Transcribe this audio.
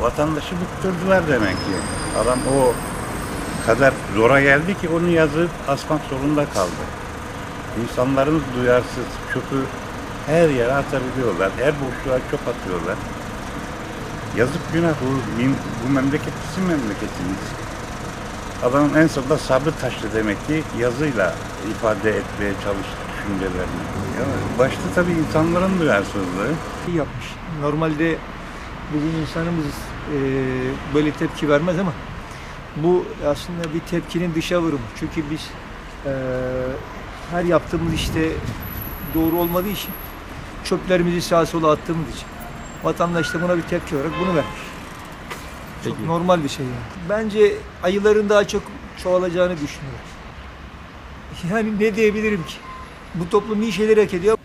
vatandaşı bıktırdılar demek ki. Adam o kadar zora geldi ki onu yazıp asmak zorunda kaldı. İnsanlarımız duyarsız, çöpü her yere atabiliyorlar. Her boşluğa çöp atıyorlar. Yazık günah bu, bu memleket bizim memleketimiz. Adamın en sonunda sabrı taştı demek ki yazıyla ifade etmeye çalıştı düşüncelerini. Başta tabii insanların duyarsızlığı. iyi yapmış. Normalde bizim insanımız e, böyle tepki vermez ama bu aslında bir tepkinin dışa vurumu. Çünkü biz e, her yaptığımız işte doğru olmadığı için çöplerimizi sağa sola attığımız için vatandaş da buna bir tepki olarak bunu vermiş. Çok Peki. normal bir şey yani. Bence ayıların daha çok çoğalacağını düşünüyorum. Yani ne diyebilirim ki? Bu toplum iyi şeyleri hak ediyor.